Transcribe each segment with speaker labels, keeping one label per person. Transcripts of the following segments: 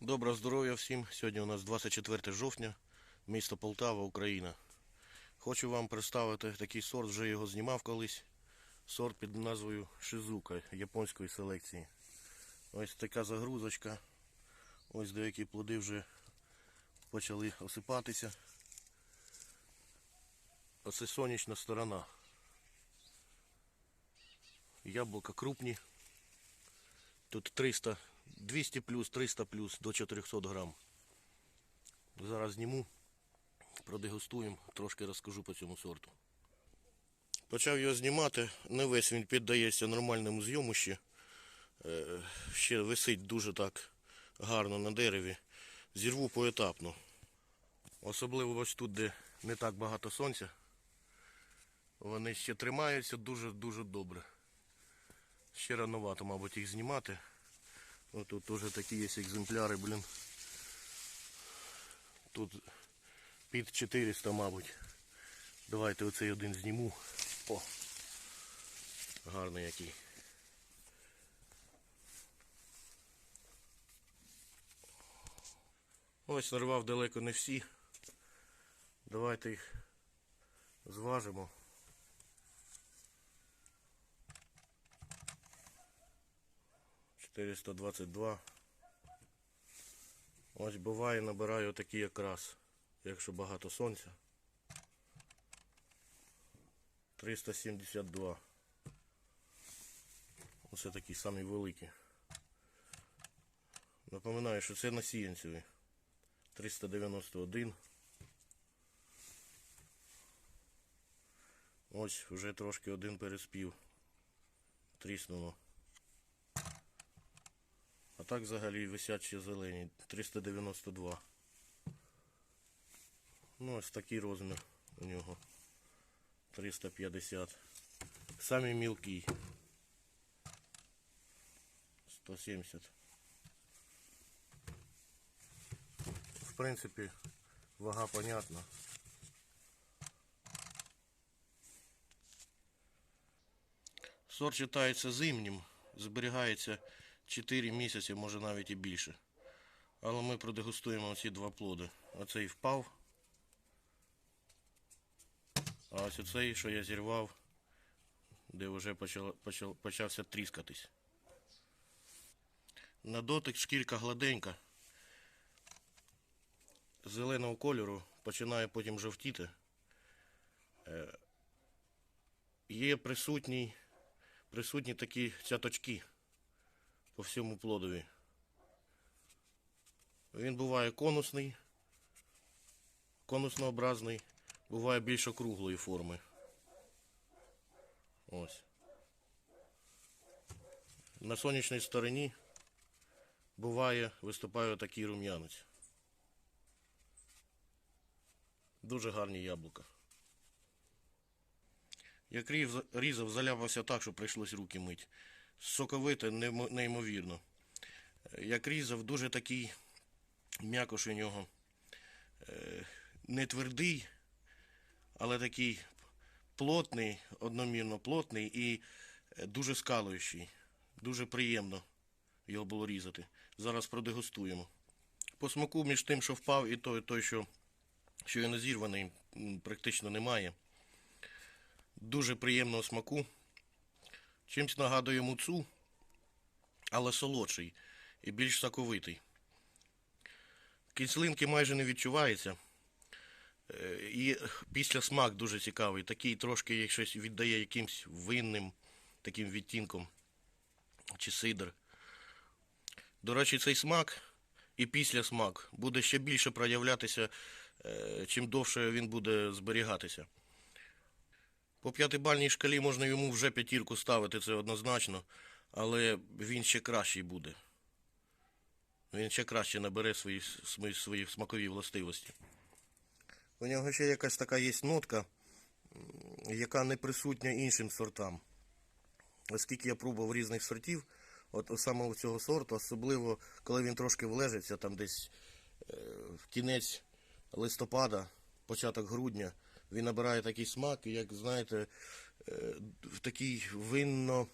Speaker 1: Доброго здоров'я всім. Сьогодні у нас 24 жовтня, місто Полтава, Україна. Хочу вам представити такий сорт, вже його знімав колись. Сорт під назвою Шизука японської селекції. Ось така загрузочка. Ось деякі плоди вже почали осипатися. Оце сонячна сторона. Яблука крупні. Тут 300, 200 плюс, 300 плюс до 400 грам. Зараз зніму, продегустуємо, трошки розкажу по цьому сорту. Почав його знімати, не весь він піддається нормальному зйому ще. Ще висить дуже так гарно на дереві. Зірву поетапно. Особливо ось тут, де не так багато сонця. Вони ще тримаються дуже-дуже добре. Ще рановато, мабуть, їх знімати. Ось тут теж такі є екземпляри, блін. Тут під 400, мабуть. Давайте оцей один зніму. О! Гарний який. Ось нарвав далеко не всі. Давайте їх зважимо. Чотириста двадцять два. Ось буває набираю такі якраз, якщо багато сонця. 372. Оце такі самі великі. Напоминаю, що це насіянцеві. 391. Ось вже трошки один переспів. Тріснуло. А так взагалі висять ще зелені. 392. Ну ось такий розмір у нього. 350. Самий мілкий. 170. В принципі, вага понятна. Сорт вважається зимнім, зберігається 4 місяці, може навіть і більше. Але ми продегустуємо ці два плоди. Оцей впав. А ось оцей, що я зірвав, де вже почало, почав, почався тріскатись. На дотик шкірка гладенька. Зеленого кольору починає потім жовтіти. Е, Є присутній, присутні такі цяточки по всьому плодові. Він буває конусний, конуснообразний, буває більш округлої форми. Ось. На сонячній стороні буває, виступає такий рум'янець. Дуже гарні яблука. Як різ- різав, заляпався так, що прийшлось руки мить. Соковите, неймо- неймовірно. Як різав, дуже такий м'якош у нього. Е, Не твердий, але такий плотний, одномірно плотний і е, дуже скалуючий. Дуже приємно його було різати. Зараз продегустуємо. По смаку між тим, що впав, і той, той що, що не зірваний, практично немає. Дуже приємного смаку. Чимсь нагадує муцу, але солодший і більш соковитий. Кислинки майже не відчувається. Е, І після смак дуже цікавий. Такий трошки як щось віддає якимсь винним таким відтінком. Чи сидр. До речі, цей смак і після смак буде ще більше проявлятися, е, чим довше він буде зберігатися. По п'ятибальній шкалі можна йому вже п'ятірку ставити, це однозначно, але він ще кращий буде. Він ще краще набере свої, свої, смакові властивості. У нього ще якась така є нотка, яка не присутня іншим сортам. Оскільки я пробував різних сортів, от саме цього сорту, особливо коли він трошки влежиться, там десь е, в кінець листопада, початок грудня, він набирає такий смак, як знаєте, е, в такий винно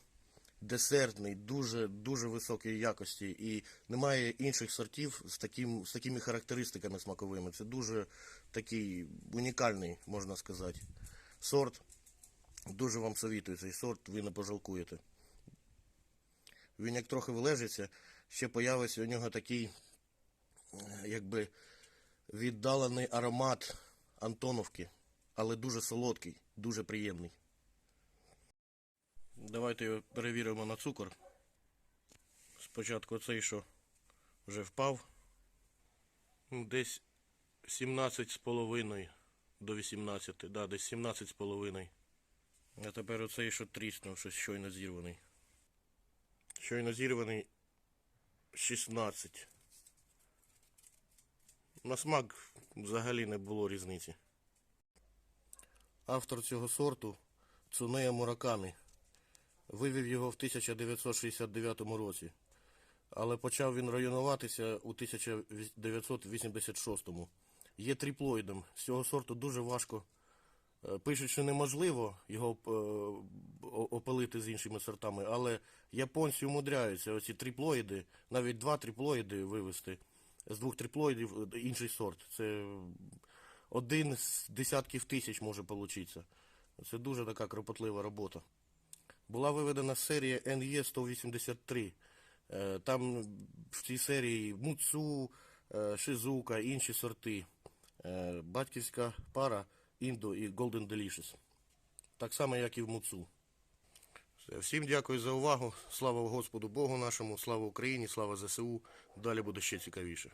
Speaker 1: десертний, дуже, дуже високої якості. І немає інших сортів з, таким, з такими характеристиками смаковими. Це дуже такий унікальний, можна сказати, сорт. Дуже вам совітую цей сорт, ви не пожалкуєте. Він як трохи вилежиться, ще появиться у нього такий, е, якби віддалений аромат Антоновки, але дуже солодкий, дуже приємний. Давайте його перевіримо на цукор. Спочатку цей, що вже впав. Ну, Десь 17,5 до 18, да, десь 17,5. А тепер оцей, що тріснув, щось щойно зірваний. Щойно зірваний 16. На смак взагалі не було різниці. Автор цього сорту Цунея Муракамі. Вивів його в 1969 році. Але почав він районуватися у 1986. Є тріплоїдом. З цього сорту дуже важко. Е, Пишуть, що неможливо його е, опилити з іншими сортами, але японці умудряються оці тріплоїди, навіть два тріплоїди вивести з двох тріплоїдів е, інший сорт. Це один з десятків тисяч може получитися. Це дуже така кропотлива робота. Була виведена серія NE 183. Е, Там в цій серії Муцу, е, Шизука, інші сорти. Е, Батьківська пара Індо і Golden Delicious. Так само, як і в Муцу. Всім дякую за увагу. Слава Господу Богу нашому, слава Україні, слава ЗСУ. Далі буде ще цікавіше.